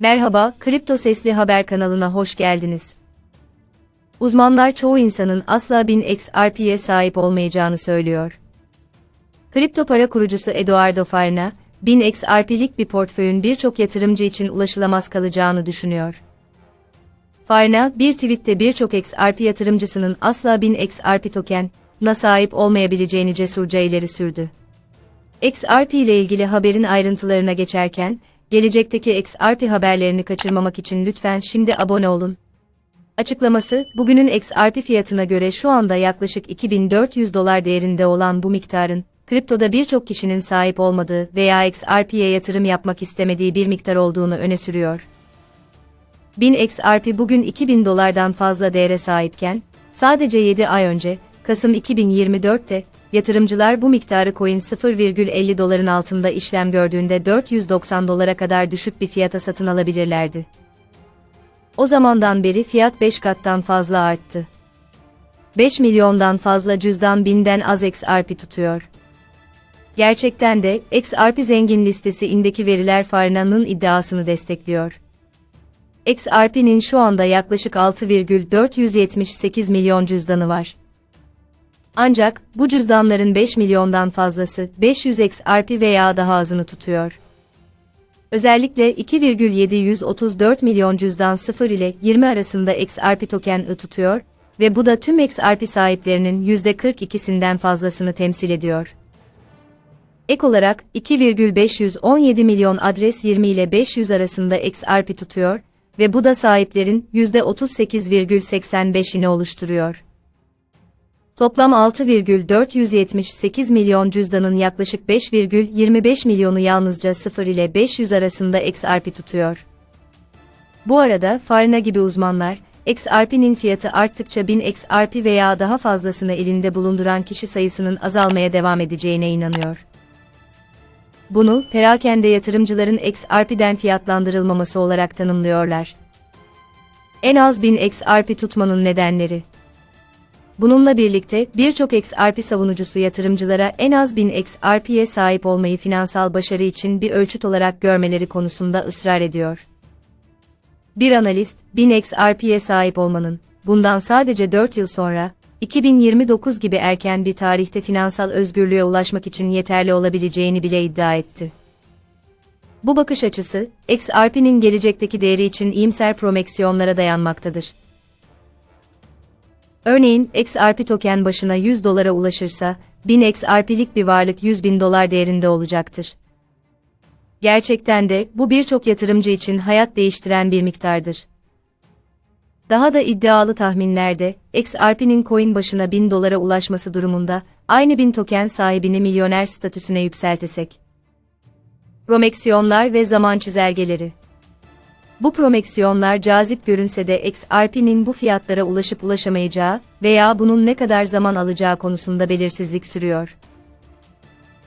Merhaba, Kripto Sesli Haber kanalına hoş geldiniz. Uzmanlar çoğu insanın asla 1000 XRP'ye sahip olmayacağını söylüyor. Kripto para kurucusu Eduardo Farna, 1000 XRP'lik bir portföyün birçok yatırımcı için ulaşılamaz kalacağını düşünüyor. Farna, bir tweette birçok XRP yatırımcısının asla 1000 XRP token'ına sahip olmayabileceğini cesurca ileri sürdü. XRP ile ilgili haberin ayrıntılarına geçerken, gelecekteki XRP haberlerini kaçırmamak için lütfen şimdi abone olun. Açıklaması, bugünün XRP fiyatına göre şu anda yaklaşık 2400 dolar değerinde olan bu miktarın, kriptoda birçok kişinin sahip olmadığı veya XRP'ye yatırım yapmak istemediği bir miktar olduğunu öne sürüyor. 1000 XRP bugün 2000 dolardan fazla değere sahipken, sadece 7 ay önce, Kasım 2024'te, yatırımcılar bu miktarı coin 0,50 doların altında işlem gördüğünde 490 dolara kadar düşük bir fiyata satın alabilirlerdi. O zamandan beri fiyat 5 kattan fazla arttı. 5 milyondan fazla cüzdan binden az XRP tutuyor. Gerçekten de XRP zengin listesi indeki veriler Farna'nın iddiasını destekliyor. XRP'nin şu anda yaklaşık 6,478 milyon cüzdanı var. Ancak, bu cüzdanların 5 milyondan fazlası 500 XRP veya daha azını tutuyor. Özellikle 2,734 milyon cüzdan 0 ile 20 arasında XRP token'ı tutuyor ve bu da tüm XRP sahiplerinin %42'sinden fazlasını temsil ediyor. Ek olarak 2,517 milyon adres 20 ile 500 arasında XRP tutuyor ve bu da sahiplerin %38,85'ini oluşturuyor. Toplam 6,478 milyon cüzdanın yaklaşık 5,25 milyonu yalnızca 0 ile 500 arasında XRP tutuyor. Bu arada Farna gibi uzmanlar, XRP'nin fiyatı arttıkça 1000 XRP veya daha fazlasını elinde bulunduran kişi sayısının azalmaya devam edeceğine inanıyor. Bunu, perakende yatırımcıların XRP'den fiyatlandırılmaması olarak tanımlıyorlar. En az 1000 XRP tutmanın nedenleri Bununla birlikte birçok XRP savunucusu yatırımcılara en az 1000 XRP'ye sahip olmayı finansal başarı için bir ölçüt olarak görmeleri konusunda ısrar ediyor. Bir analist, 1000 XRP'ye sahip olmanın, bundan sadece 4 yıl sonra, 2029 gibi erken bir tarihte finansal özgürlüğe ulaşmak için yeterli olabileceğini bile iddia etti. Bu bakış açısı, XRP'nin gelecekteki değeri için iyimser promeksiyonlara dayanmaktadır. Örneğin, XRP token başına 100 dolara ulaşırsa, 1000 XRP'lik bir varlık 100 bin dolar değerinde olacaktır. Gerçekten de, bu birçok yatırımcı için hayat değiştiren bir miktardır. Daha da iddialı tahminlerde, XRP'nin coin başına 1000 dolara ulaşması durumunda, aynı 1000 token sahibini milyoner statüsüne yükseltesek. Promeksiyonlar ve zaman çizelgeleri bu promeksiyonlar cazip görünse de XRP'nin bu fiyatlara ulaşıp ulaşamayacağı veya bunun ne kadar zaman alacağı konusunda belirsizlik sürüyor.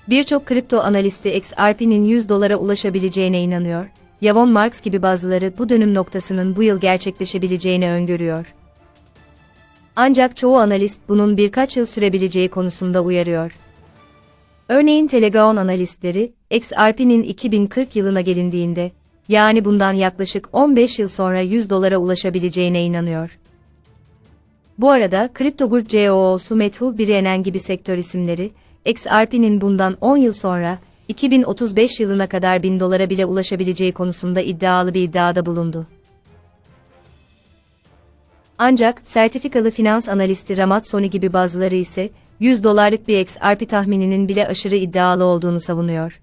Birçok kripto analisti XRP'nin 100 dolara ulaşabileceğine inanıyor. Yavon Marks gibi bazıları bu dönüm noktasının bu yıl gerçekleşebileceğini öngörüyor. Ancak çoğu analist bunun birkaç yıl sürebileceği konusunda uyarıyor. Örneğin Telegaon analistleri, XRP'nin 2040 yılına gelindiğinde, yani bundan yaklaşık 15 yıl sonra 100 dolara ulaşabileceğine inanıyor. Bu arada CryptoGroup CEO'su Methu Birenen gibi sektör isimleri, XRP'nin bundan 10 yıl sonra, 2035 yılına kadar 1000 dolara bile ulaşabileceği konusunda iddialı bir iddiada bulundu. Ancak, sertifikalı finans analisti Ramat Soni gibi bazıları ise, 100 dolarlık bir XRP tahmininin bile aşırı iddialı olduğunu savunuyor.